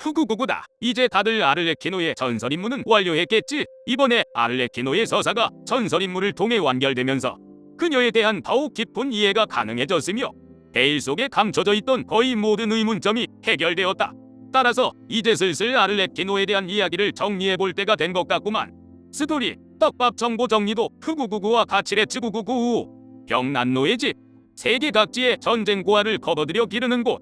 후구구구다. 이제 다들 아를레키노의 전설 임무는 완료했겠지. 이번에 아를레키노의 서사가 전설 임무를 통해 완결되면서 그녀에 대한 더욱 깊은 이해가 가능해졌으며 베일 속에 감춰져 있던 거의 모든 의문점이 해결되었다. 따라서 이제 슬슬 아를레키노에 대한 이야기를 정리해 볼 때가 된 것 같구만. 스토리, 떡밥 정보 정리도 후구구구와 가치레츠 구구구 병난노의 집 세계 각지의 전쟁 고아를 거둬들여 기르는 곳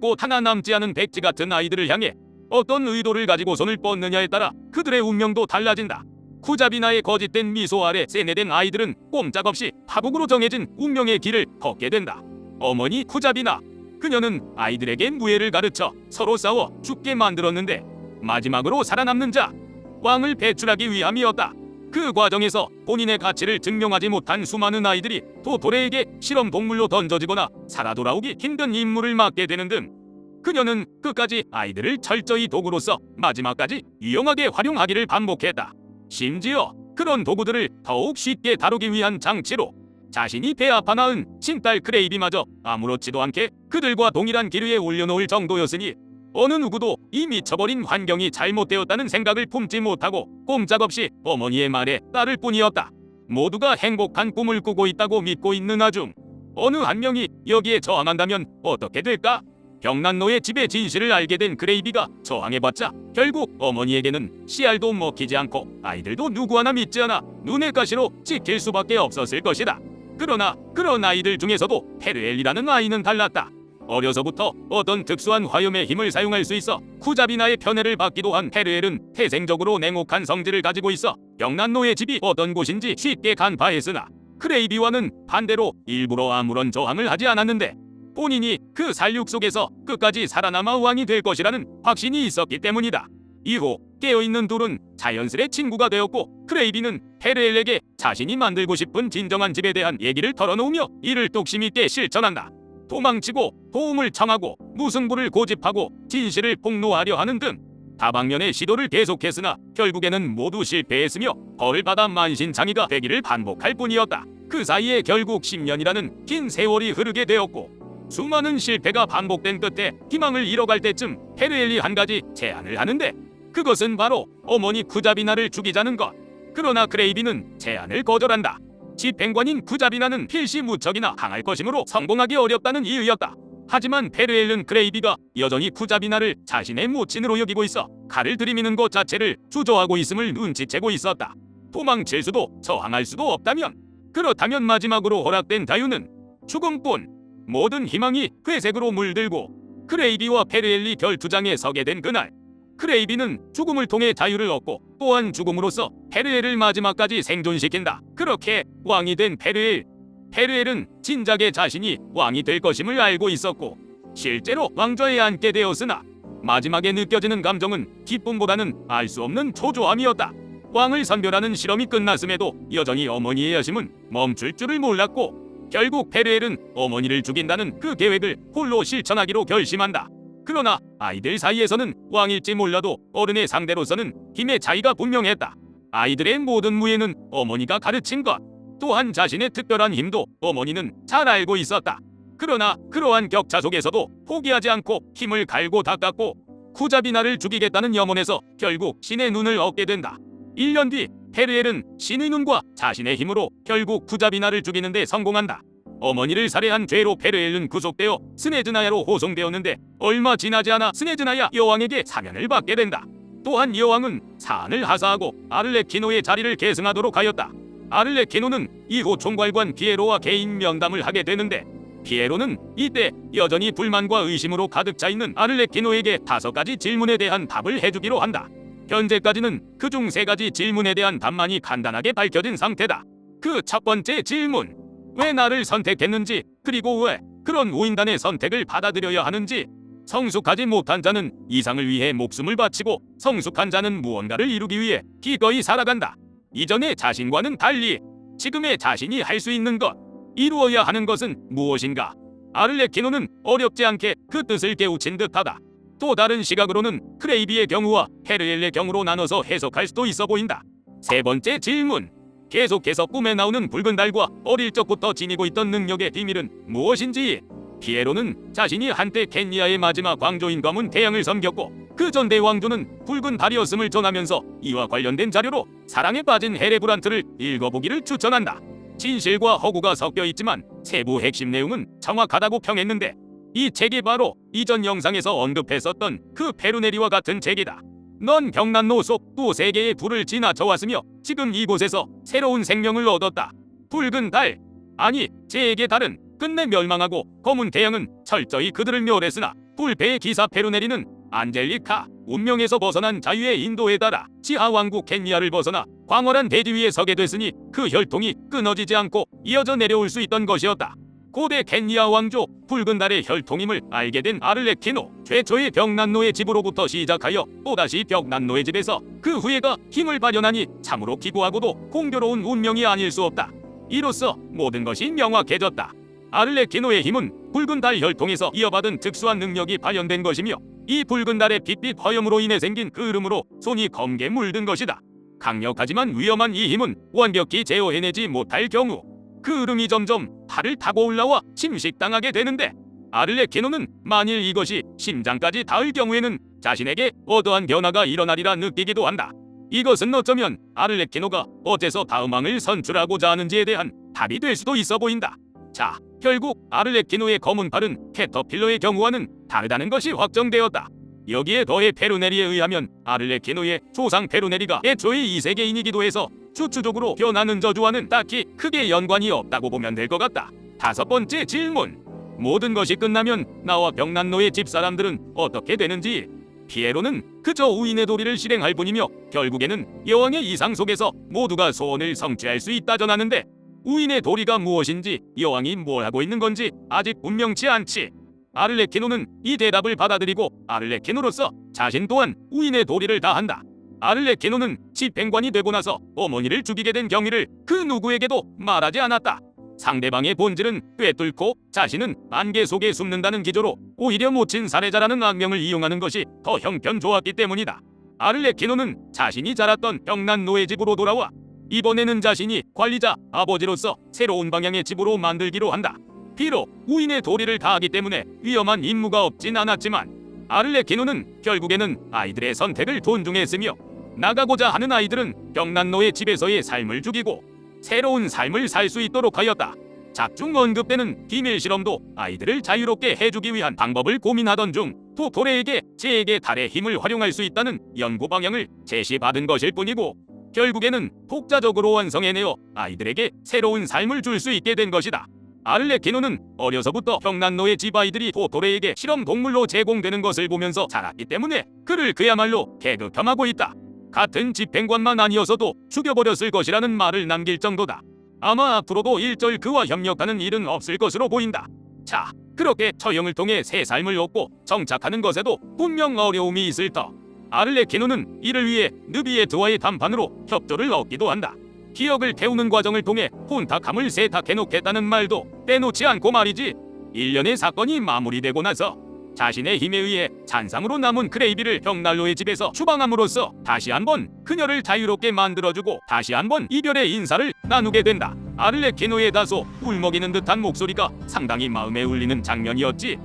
곳 하나 남지 않은 백지 같은 아이들을 향해 어떤 의도를 가지고 손을 뻗느냐에 따라 그들의 운명도 달라진다. 쿠자비나의 거짓된 미소 아래 세뇌된 아이들은 꼼짝없이 파국으로 정해진 운명의 길을 걷게 된다. 어머니 쿠자비나 그녀는 아이들에게 무예를 가르쳐 서로 싸워 죽게 만들었는데 마지막으로 살아남는 자 왕을 배출하기 위함이었다. 그 과정에서 본인의 가치를 증명하지 못한 수많은 아이들이 도토레에게 실험 동물로 던져지거나 살아 돌아오기 힘든 임무를 맡게 되는 등 그녀는 끝까지 아이들을 철저히 도구로서 마지막까지 유용하게 활용하기를 반복했다. 심지어 그런 도구들을 더욱 쉽게 다루기 위한 장치로 자신이 배 아파 낳은 친딸 크레이비마저 아무렇지도 않게 그들과 동일한 길 위에 올려놓을 정도였으니 어느 누구도 이 미쳐버린 환경이 잘못되었다는 생각을 품지 못하고 꼼짝없이 어머니의 말에 따를 뿐이었다. 모두가 행복한 꿈을 꾸고 있다고 믿고 있는 아중 어느 한 명이 여기에 저항한다면 어떻게 될까? 병난노의 집의 진실을 알게 된 그레이비가 저항해봤자 결국 어머니에게는 씨알도 먹히지 않고 아이들도 누구 하나 믿지 않아 눈의 가시로 찍힐 수밖에 없었을 것이다. 그러나 그런 아이들 중에서도 페르엘이라는 아이는 달랐다. 어려서부터 어떤 특수한 화염의 힘을 사용할 수 있어 쿠자비나의 편애를 받기도 한 페르엘은 태생적으로 냉혹한 성질을 가지고 있어 병난노의 집이 어떤 곳인지 쉽게 간파했으나 크레이비와는 반대로 일부러 아무런 저항을 하지 않았는데 본인이 그 살육 속에서 끝까지 살아남아 왕이 될 것이라는 확신이 있었기 때문이다. 이후 깨어있는 둘은 자연스레 친구가 되었고 크레이비는 페르엘에게 자신이 만들고 싶은 진정한 집에 대한 얘기를 털어놓으며 이를 뚝심 있게 실천한다. 도망치고 도움을 청하고 무승부를 고집하고 진실을 폭로하려 하는 등 다방면의 시도를 계속했으나 결국에는 모두 실패했으며 벌을 받아 만신창이가 되기를 반복할 뿐이었다. 그 사이에 결국 10년이라는 긴 세월이 흐르게 되었고 수많은 실패가 반복된 끝에 희망을 잃어갈 때쯤 헤르엘이 한 가지 제안을 하는데 그것은 바로 어머니 쿠자비나를 죽이자는 것. 그러나 크레이비는 제안을 거절한다. 집행관인 쿠자비나는 필시 무척이나 강할 것이므로 성공하기 어렵다는 이유였다. 하지만 페르엘은 크레이비가 여전히 쿠자비나를 자신의 모친으로 여기고 있어 칼을 들이미는 것 자체를 주저하고 있음을 눈치채고 있었다. 도망칠 수도 저항할 수도 없다면 그렇다면 마지막으로 허락된 자유는 죽음뿐 모든 희망이 회색으로 물들고 크레이비와 페르엘이 결투장에 서게 된 그날 크레이비는 죽음을 통해 자유를 얻고 또한 죽음으로써 페르엘을 마지막까지 생존시킨다. 그렇게 왕이 된 페르엘. 페르엘은 진작에 자신이 왕이 될 것임을 알고 있었고 실제로 왕좌에 앉게 되었으나 마지막에 느껴지는 감정은 기쁨보다는 알 수 없는 초조함이었다. 왕을 선별하는 실험이 끝났음에도 여전히 어머니의 여심은 멈출 줄을 몰랐고 결국 페르엘은 어머니를 죽인다는 그 계획을 홀로 실천하기로 결심한다. 그러나 아이들 사이에서는 왕일지 몰라도 어른의 상대로서는 힘의 차이가 분명했다. 아이들의 모든 무예는 어머니가 가르친 것. 또한 자신의 특별한 힘도 어머니는 잘 알고 있었다. 그러나 그러한 격차 속에서도 포기하지 않고 힘을 갈고 닦았고 쿠자비나를 죽이겠다는 염원에서 결국 신의 눈을 얻게 된다. 1년 뒤 페르엘은 신의 눈과 자신의 힘으로 결국 쿠자비나를 죽이는 데 성공한다. 어머니를 살해한 죄로 페르엘은 구속되어 스네즈나야로 호송되었는데 얼마 지나지 않아 스네즈나야 여왕에게 사면을 받게 된다. 또한 여왕은 사안을 하사하고 아를레키노의 자리를 계승하도록 하였다. 아를레키노는 이후 총괄관 피에로와 개인 면담을 하게 되는데 피에로는 이때 여전히 불만과 의심으로 가득 차 있는 아를레키노에게 다섯 가지 질문에 대한 답을 해주기로 한다. 현재까지는 그중 세 가지 질문에 대한 답만이 간단하게 밝혀진 상태다. 그 첫 번째 질문. 왜 나를 선택했는지 그리고 왜 그런 우인단의 선택을 받아들여야 하는지 성숙하지 못한 자는 이상을 위해 목숨을 바치고 성숙한 자는 무언가를 이루기 위해 기꺼이 살아간다. 이전의 자신과는 달리 지금의 자신이 할 수 있는 것 이루어야 하는 것은 무엇인가? 아를레키노는 어렵지 않게 그 뜻을 깨우친 듯하다. 또 다른 시각으로는 크레이비의 경우와 헤르엘의 경우로 나눠서 해석할 수도 있어 보인다. 세 번째 질문. 계속해서 꿈에 나오는 붉은 달과 어릴 적부터 지니고 있던 능력의 비밀은 무엇인지 피에로는 자신이 한때 켄니아의 마지막 왕조인 검은 태양을 섬겼고 그 전대 왕조는 붉은 달이었음을 전하면서 이와 관련된 자료로 사랑에 빠진 헤레브란트를 읽어보기를 추천한다. 진실과 허구가 섞여 있지만 세부 핵심 내용은 정확하다고 평했는데 이 책이 바로 이전 영상에서 언급했었던 그 페루네리와 같은 책이다. 넌 병난로 속 또 세계의 불을 지나쳐 왔으며 지금 이곳에서 새로운 생명을 얻었다. 붉은 달 아니 제에게 달은 끝내 멸망하고 검은 태양은 철저히 그들을 멸했으나 불패의 기사 페루네리는 안젤리카 운명에서 벗어난 자유의 인도에 따라 지하 왕국 켄니아를 벗어나 광활한 대지 위에 서게 됐으니 그 혈통이 끊어지지 않고 이어져 내려올 수 있던 것이었다. 고대 켄니아 왕조 붉은 달의 혈통임을 알게 된 아를레키노 최초의 벽난노의 집으로부터 시작하여 또다시 벽난노의 집에서 그 후예가 힘을 발현하니 참으로 기구하고도 공교로운 운명이 아닐 수 없다. 이로써 모든 것이 명확해졌다. 아를레키노의 힘은 붉은 달 혈통에서 이어받은 특수한 능력이 발현된 것이며 이 붉은 달의 빛빛 화염으로 인해 생긴 그 흐름으로 손이 검게 물든 것이다. 강력하지만 위험한 이 힘은 완벽히 제어해내지 못할 경우 그 흐름이 점점 달을 타고 올라와 침식당하게 되는데 아를레키노는 만일 이것이 심장까지 닿을 경우에는 자신에게 어떠한 변화가 일어나리라 느끼기도 한다. 이것은 어쩌면 아를레키노가 어째서 다음왕을 선출하고자 하는지에 대한 답이 될 수도 있어 보인다. 자, 결국 아를레키노의 검은 팔은 캐터필러의 경우와는 다르다는 것이 확정되었다. 여기에 더해 페루네리에 의하면 아를레키노의 조상 페루네리가 애초에 이 세계인이기도 해서 추추적으로 변하는 저주와는 딱히 크게 연관이 없다고 보면 될 것 같다. 다섯 번째 질문. 모든 것이 끝나면 나와 병난노의 집사람들은 어떻게 되는지 피에로는 그저 우인의 도리를 실행할 뿐이며 결국에는 여왕의 이상 속에서 모두가 소원을 성취할 수 있다 전하는데 우인의 도리가 무엇인지 여왕이 뭘 하고 있는 건지 아직 분명치 않지. 아를레키노는 이 대답을 받아들이고 아를레키노로서 자신 또한 우인의 도리를 다한다. 아를레키노는 집행관이 되고 나서 어머니를 죽이게 된 경위를 그 누구에게도 말하지 않았다. 상대방의 본질은 꿰뚫고 자신은 안개 속에 숨는다는 기조로 오히려 모친 살해자라는 악명을 이용하는 것이 더 형편 좋았기 때문이다. 아를레키노는 자신이 자랐던 병난노의 집으로 돌아와 이번에는 자신이 관리자 아버지로서 새로운 방향의 집으로 만들기로 한다. 비록 우인의 도리를 다하기 때문에 위험한 임무가 없진 않았지만 아를레키노는 결국에는 아이들의 선택을 존중했으며 나가고자 하는 아이들은 병난노의 집에서의 삶을 죽이고 새로운 삶을 살 수 있도록 하였다. 작중 언급되는 비밀 실험도 아이들을 자유롭게 해주기 위한 방법을 고민하던 중 토토레에게 제에게 달의 힘을 활용할 수 있다는 연구 방향을 제시받은 것일 뿐이고 결국에는 독자적으로 완성해내어 아이들에게 새로운 삶을 줄 수 있게 된 것이다. 아를레키노는 어려서부터 병난노의 집 아이들이 토토레에게 실험 동물로 제공되는 것을 보면서 자랐기 때문에 그를 그야말로 계급형하고 있다. 같은 집행관만 아니어서도 죽여버렸을 것이라는 말을 남길 정도다. 아마 앞으로도 일절 그와 협력하는 일은 없을 것으로 보인다. 자, 그렇게 처형을 통해 새 삶을 얻고 정착하는 것에도 분명 어려움이 있을 터. 아를레키노는 이를 위해 느비에트와의 담판으로 협조를 얻기도 한다. 기억을 태우는 과정을 통해 혼탁함을 세탁해놓겠다는 말도 빼놓지 않고 말이지. 일련의 사건이 마무리되고 나서 자신의 힘에 의해 잔상으로 남은 크레이비를 벽난로의 집에서 추방함으로써 다시 한번 그녀를 자유롭게 만들어주고 다시 한번 이별의 인사를 나누게 된다. 아를레키노의 다소 울먹이는 듯한 목소리가 상당히 마음에 울리는 장면이었지.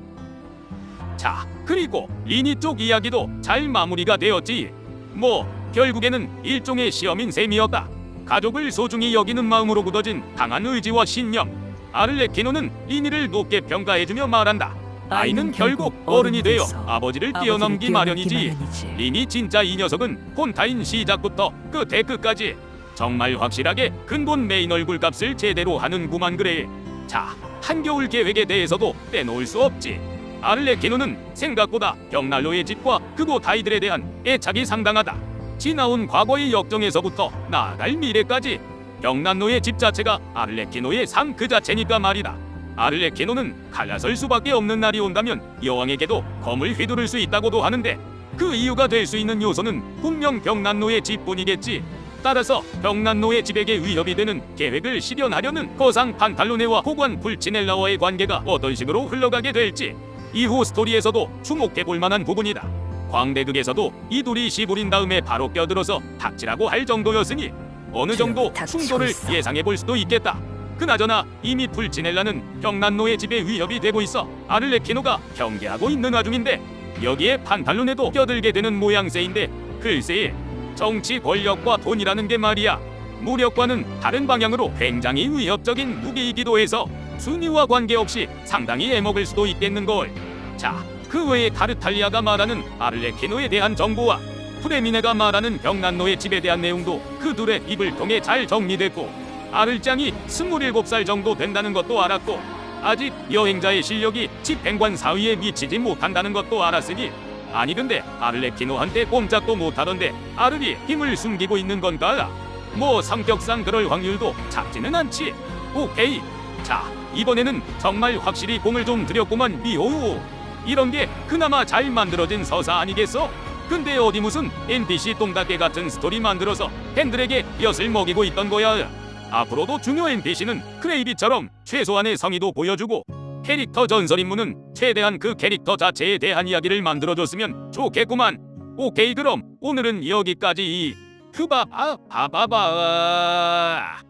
자, 그리고 리니 쪽 이야기도 잘 마무리가 되었지. 뭐 결국에는 일종의 시험인 셈이었다. 가족을 소중히 여기는 마음으로 굳어진 강한 의지와 신념. 아를레키노는 리니를 높게 평가해주며 말한다. 아이는 결국 어른이 되어 아버지를 뛰어넘기 마련이지. 리니 진짜 이 녀석은 혼타인 시작부터 끝에 끝까지 정말 확실하게 근본 메인 얼굴 값을 제대로 하는구만 그래. 자, 한겨울 계획에 대해서도 빼놓을 수 없지. 아를레키노는 생각보다 벽난로의 집과 그곳 아이들에 대한 애착이 상당하다. 지나온 과거의 역정에서부터 나아갈 미래까지 벽난로의 집 자체가 아를레키노의 삶 그 자체니까 말이다. 아를레키노는 갈라설 수밖에 없는 날이 온다면 여왕에게도 검을 휘두를 수 있다고도 하는데 그 이유가 될 수 있는 요소는 분명 벽난로의 집뿐이겠지. 따라서 벽난로의 집에게 위협이 되는 계획을 실현하려는 거상 판탈로네와 호관 불치넬라와의 관계가 어떤 식으로 흘러가게 될지 이후 스토리에서도 주목해 볼 만한 부분이다. 광대극에서도 이 둘이 시부린 다음에 바로 껴들어서 닥치라고 할 정도였으니 어느 정도 충돌을 예상해 볼 수도 있겠다. 그나저나 이미 풀치넬라는 병난노의 집에 위협이 되고 있어 아를레키노가 경계하고 있는 와중인데 여기에 판탈론에도 껴들게 되는 모양새인데 글쎄 정치 권력과 돈이라는 게 말이야. 무력과는 다른 방향으로 굉장히 위협적인 무기이기도 해서 순위와 관계없이 상당히 애먹을 수도 있겠는걸. 자, 그 외에 타르탈리아가 말하는 아를레키노에 대한 정보와 프레미네가 말하는 병난노의 집에 대한 내용도 그 둘의 입을 통해 잘 정리됐고 아를짱이 27살 정도 된다는 것도 알았고 아직 여행자의 실력이 집행관 사위에 미치지 못한다는 것도 알았으니 아니 근데 아를레키노한테 꼼짝도 못하던데 아를이 힘을 숨기고 있는 건가? 뭐 성격상 그럴 확률도 작지는 않지 오케이 자 이번에는 정말 확실히 공을 좀 들였구만 미호우 이런 게 그나마 잘 만들어진 서사 아니겠어? 근데 어디 무슨 NPC 똥닭개 같은 스토리 만들어서 팬들에게 엿을 먹이고 있던 거야. 앞으로도 중요 NPC는 크레이비처럼 최소한의 성의도 보여주고 캐릭터 전설 인물은 최대한 그 캐릭터 자체에 대한 이야기를 만들어줬으면 좋겠구만. 오케이 그럼 오늘은 여기까지. 흐바 아 바바바.